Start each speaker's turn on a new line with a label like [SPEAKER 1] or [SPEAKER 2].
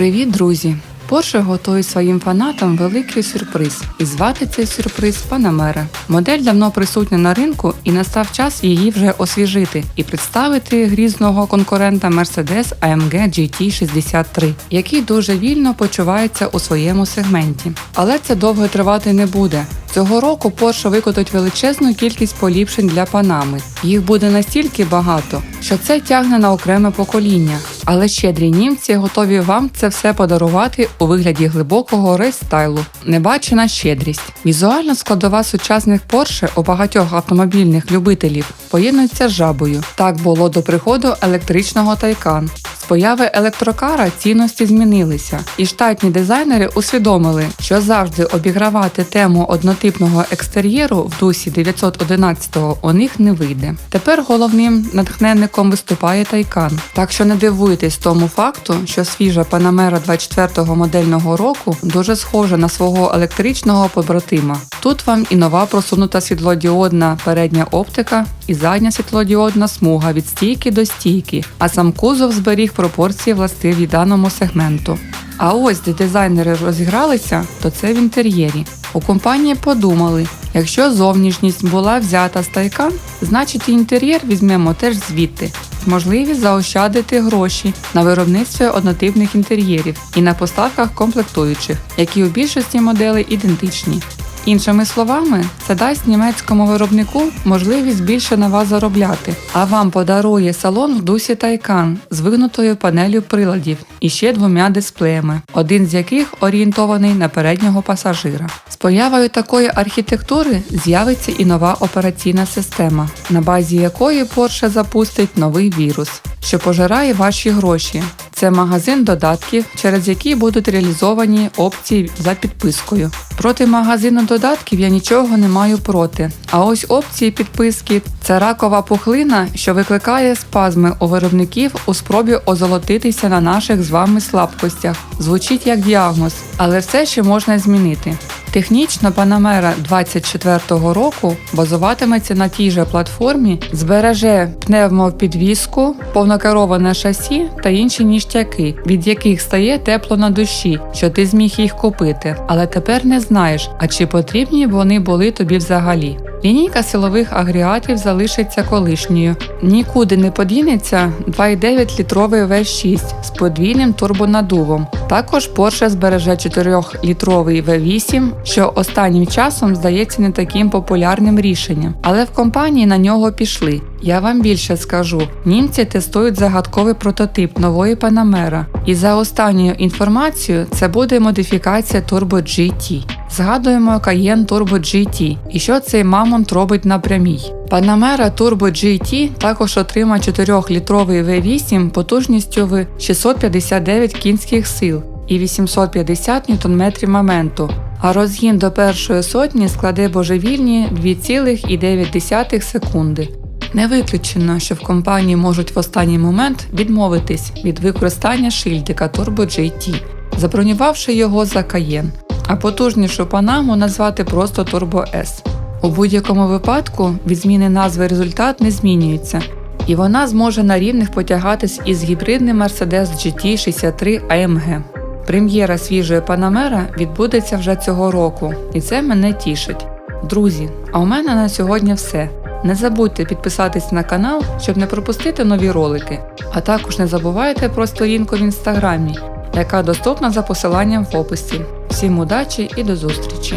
[SPEAKER 1] Привіт, друзі! Porsche готує своїм фанатам великий сюрприз, і звати цей сюрприз Panamera. Модель давно присутня на ринку, і настав час її вже освіжити і представити грізного конкурента Mercedes AMG GT63, який дуже вільно почувається у своєму сегменті. Але це довго тривати не буде. Цього року Porsche викотить величезну кількість поліпшень для Панами. Їх буде настільки багато, що це тягне на окреме покоління. Але щедрі німці готові вам це все подарувати у вигляді глибокого рейстайлу. Небачена щедрість. Візуальна складова сучасних Porsche у багатьох автомобільних любителів поєднується з жабою. Так було до приходу електричного Taycan. З появи електрокара цінності змінилися, і штатні дизайнери усвідомили, що завжди обігравати тему однотипного екстер'єру в дусі 911-го у них не вийде. Тепер головним натхненником виступає Taycan. Так що не дивуйтесь тому факту, що свіжа Panamera 24-го модельного року дуже схожа на свого електричного побратима. Тут вам і нова просунута світлодіодна передня оптика, і задня світлодіодна смуга від стійки до стійки, а сам кузов зберіг пропорції властиві даному сегменту. А ось де дизайнери розігралися, то це в інтер'єрі. У компанії подумали, якщо зовнішність була взята з Taycan, значить і інтер'єр візьмемо теж звідти. Можливість заощадити гроші на виробництві однотипних інтер'єрів і на поставках комплектуючих, які у більшості моделей ідентичні. Іншими словами, це дасть німецькому виробнику можливість більше на вас заробляти, а вам подарує салон в дусі Taycan з вигнутою панелью приладів і ще двома дисплеями, один з яких орієнтований на переднього пасажира. З появою такої архітектури з'явиться і нова операційна система, на базі якої Porsche запустить новий вірус, що пожирає ваші гроші. Це магазин додатків, через які будуть реалізовані опції за підпискою. Проти магазину додатків я нічого не маю проти. А ось опції підписки це ракова пухлина, що викликає спазми у виробників у спробі озолотитися на наших з вами слабкостях. Звучить як діагноз, але все ще можна змінити. Технічно Panamera 24-го року базуватиметься на тій же платформі, збереже пневмопідвіску, повнокероване шасі та інші ніштяки, від яких стає тепло на душі, що ти зміг їх купити, але тепер не знаєш, а чи потрібні вони були тобі взагалі. Лінійка силових агрегатів залишиться колишньою. Нікуди не подінеться 2,9 літровий V6 з подвійним турбонадувом. Також Porsche збереже 4-літровий V8, що останнім часом здається не таким популярним рішенням, але в компанії на нього пішли. Я вам більше скажу: німці тестують загадковий прототип нової Panamera, і за останньою інформацією це буде модифікація Turbo GT. Згадуємо Cayenne Turbo GT і що цей мамонт робить на прямій. Panamera Turbo GT також отримає 4-літровий V8 потужністю в 659 кінських сил і 850 Нм моменту, а розгін до першої сотні складе божевільні 2,9 секунди. Не виключено, що в компанії можуть в останній момент відмовитись від використання шильдика Turbo GT, забронювавши його за Cayenne, а потужнішу панаму назвати просто Turbo S. У будь-якому випадку від зміни назви результат не змінюється, і вона зможе на рівних потягатись із гібридним Mercedes GT63 AMG. Прем'єра свіжої Panamera відбудеться вже цього року, і це мене тішить. Друзі, а у мене на сьогодні все. Не забудьте підписатись на канал, щоб не пропустити нові ролики. А також не забувайте про сторінку в інстаграмі, яка доступна за посиланням в описі. Всім удачі і до зустрічі!